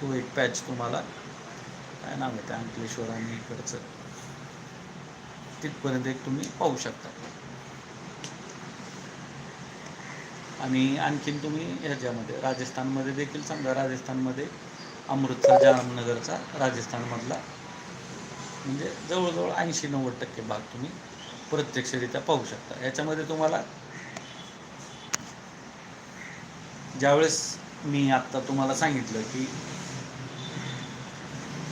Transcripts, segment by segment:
तो एक पॅच तुम्हाला. काय नाव आहे त्या अंकलेश्वर आणि इकडचं? तिथपर्यंत एक तुम्ही पाहू शकता. आणि आणखीन तुम्ही ह्याच्यामध्ये राजस्थानमध्ये देखील समजा राजस्थानमध्ये अमृतसर जामनगरचा राजस्थानमधला म्हणजे जवळजवळ ऐंशी नव्वद टक्के भाग तुम्ही प्रत्यक्षरित्या पाहू शकता. याच्यामध्ये तुम्हाला ज्यावेळेस मी आत्ता तुम्हाला सांगितलं की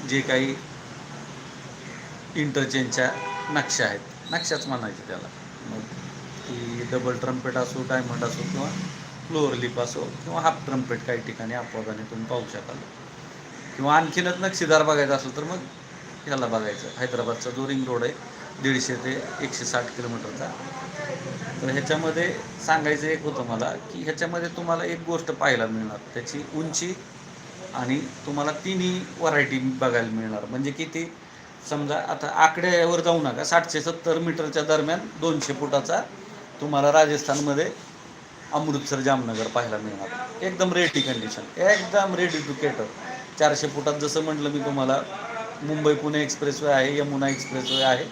जे काही इंटरचेंजच्या नक्षा आहेत. नक्षाच म्हणायचे त्याला. मग ती डबल ट्रम्पेट असो डायमंड असो किंवा फ्लोअर लिप असो किंवा हाफ ट्रम्पेट काही ठिकाणी अपवादाने तुम्ही पाहू शकाल. किंवा आणखीनच नक्षीदार बघायचं असेल तर मग ह्याला बघायचं. हैदराबादचा जो रिंग रोड आहे दीडशे ते एकशे साठ किलोमीटरचा. तर ह्याच्यामध्ये सांगायचं एक होतं मला की ह्याच्यामध्ये तुम्हाला एक गोष्ट पाहायला मिळणार. त्याची उंची आणि तुम्हाला तिन्ही व्हरायटी बघायला मिळणार. म्हणजे किती समजा आता आकड्यावर जाऊ नका. साठशे सत्तर मीटरच्या दरम्यान दोनशे फुटाचा तुम्हाला राजस्थानमध्ये अमृतसर जामनगर पाहायला मिळणार. एकदम रेडी कंडिशन एकदम रेडी टू केटर चारशे फुटात जसं म्हटलं मी तुम्हाला मुंबई पुणे एक्सप्रेसवे आहे यमुना एक्सप्रेसवे आहे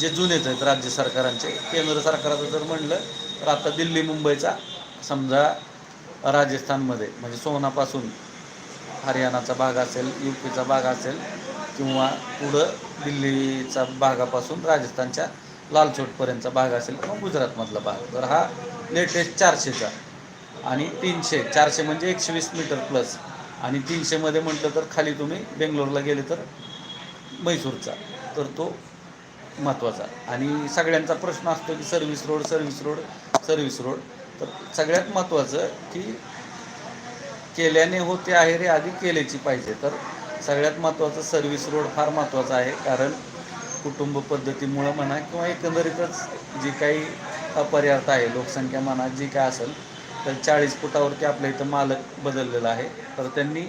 जे जुनेच आहेत राज्य सरकारांचे. केंद्र सरकारचं जर म्हणलं तर आता दिल्ली मुंबईचा समजा राजस्थानमध्ये म्हणजे सोनापासून हरियाणाचा भाग असेल यू पीचा भाग असेल किंवा पुढं दिल्लीचा भागापासून राजस्थानच्या लालचोटपर्यंतचा भाग असेल किंवा गुजरातमधला भाग. तर हा लेटेस्ट चारशेचा आणि तीनशे चारशे म्हणजे एकशे वीस मीटर प्लस आणि तीनशेमध्ये म्हटलं तर खाली तुम्ही बेंगलोरला गेले तर मैसूरचा. तर तो महत्त्वाचा. आणि सगळ्यांचा प्रश्न असतो की service road service road service road तर सगळ्यात महत्त्वाचं की केल्याने होते आहे रे आधी केल्याची पाहिजे. तर सगळ्यात महत्त्वाचं सर्व्हिस रोड फार महत्त्वाचा आहे. कारण कुटुंब पद्धतीमुळं म्हणा किंवा एकंदरीतच जी काही अपर्याप्त आहे लोकसंख्या म्हणा जी काय असेल तर चाळीस फुटावरती आपल्या इथं मालक बदललेला आहे. तर त्यांनी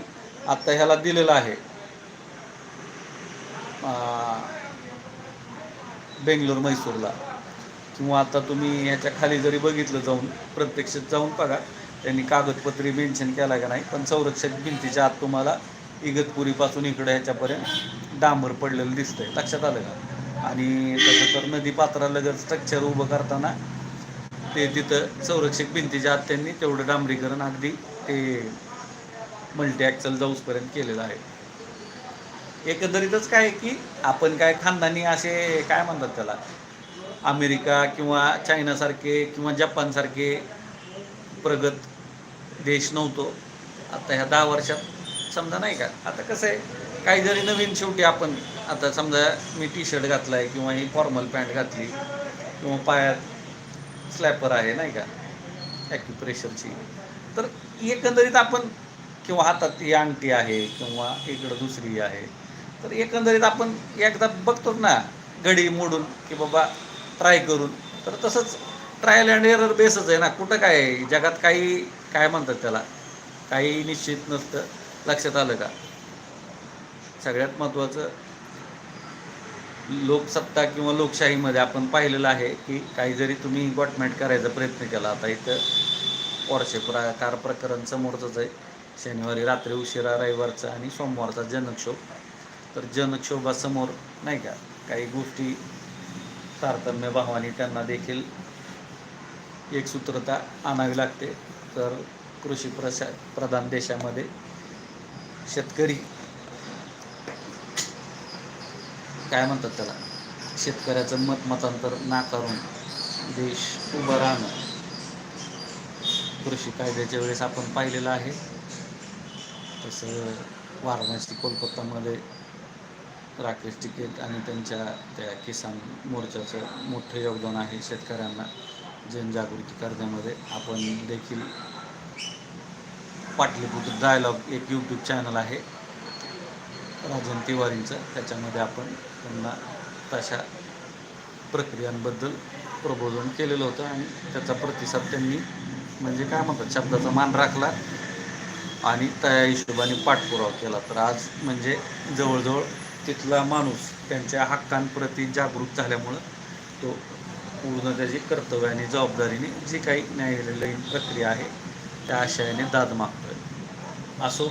आत्ता ह्याला दिलेलं आहे. बेंगलोर मैसूरला किंवा आता तुम्ही ह्याच्या खाली जरी बघितलं जाऊन प्रत्यक्षात जाऊन बघा त्यांनी कागदपत्री मेन्शन केला का नाही पण संरक्षक भिंतीच्या आत तुम्हाला इगतपुरीपासून इकडं ह्याच्यापर्यंत डांबर पडलेलं दिसतंय. लक्षात आलं का? आणि तसं तर नदी पात्रालगत स्ट्रक्चर उभं करताना ते तिथं संरक्षक भिंतीच्या आत त्यांनी तेवढं डांबरीकरण अगदी ते मल्टी ॲक्सल जाऊसपर्यंत केलेलं आहे. एकंदरीतच काय की आपण काय खानदानी असे काय म्हणतात त्याला? अमेरिका किंवा चायनासारखे किंवा जपानसारखे प्रगत देश नव्हतो. आता ह्या दहा वर्षात समजा नाही का? आता कसं आहे काही जरी नवीन शेवटी आपण आता समजा मी टी शर्ट घातला आहे किंवा ही फॉर्मल पॅन्ट घातली किंवा पायात स्लॅपर आहे नाही का? ॲक्युप्रेशरची तर एकंदरीत आपण किंवा हातात ही अंगठी आहे किंवा इकडं दुसरी आहे तर एकंदरीत आपण एकदा बघतोच ना घडी मोडून की बाबा ट्राय करून. तर तसंच ट्रायल अँड एरर बेसच आहे ना. कुठं काय आहे? जगात काही काय म्हणतात त्याला? काही निश्चित नसतं. लक्षात आलं का? सगळ्यात महत्त्वाचं लोकसत्ता किंवा लोकशाहीमध्ये आपण पाहिलेलं आहे की काही जरी तुम्ही गॉटमेंट करायचा प्रयत्न केला आता इथं पोरशे प्रकार प्रकरण समोरचंच आहे. शनिवारी रात्री उशिरा रविवारचा आणि सोमवारचा जनक्षोभ. तर जनक्षोभासमोर नाही का काही गोष्टी तारतम्य भावाने त्यांना देखील एक सूत्रता आणावी लागते. तर कृषी प्रशा प्रधान देशामध्ये शेतकरी काय म्हणतात त्याला? शेतकऱ्याचं मत मतांतर नाकारून देश उभं राहणं. कृषी कायद्याच्या वेळेस आपण पाहिलेलं आहे. तसं वाराणसी कोलकातामध्ये राकेश टिकेत आणि त्यांच्या त्या किसान मोर्चाचं मोठं योगदान आहे शेतकऱ्यांना. जनजागृती करण्यामध्ये आपण देखील पाटलीपुत्र डायलॉग एक यूट्यूब चॅनल आहे. राजन तिवारींचं. त्याच्यामध्ये आपण त्यांना तशा प्रक्रियांबद्दल प्रबोधन केलेलं होतं आणि त्याचा प्रतिसाद त्यांनी म्हणजे काय म्हणतात शब्दाचा मान राखला आणि त्या हिशोबाने पाठपुरावा केला. तर आज म्हणजे जवळजवळ तिथला माणूस त्यांच्या हक्कांप्रती जागरूक झाल्यामुळं तो पूर्ण त्याची कर्तव्य आणि जबाबदारीने जी काही न्यायालयीन प्रक्रिया आहे त्या आशयाने दाद मागतोय. असो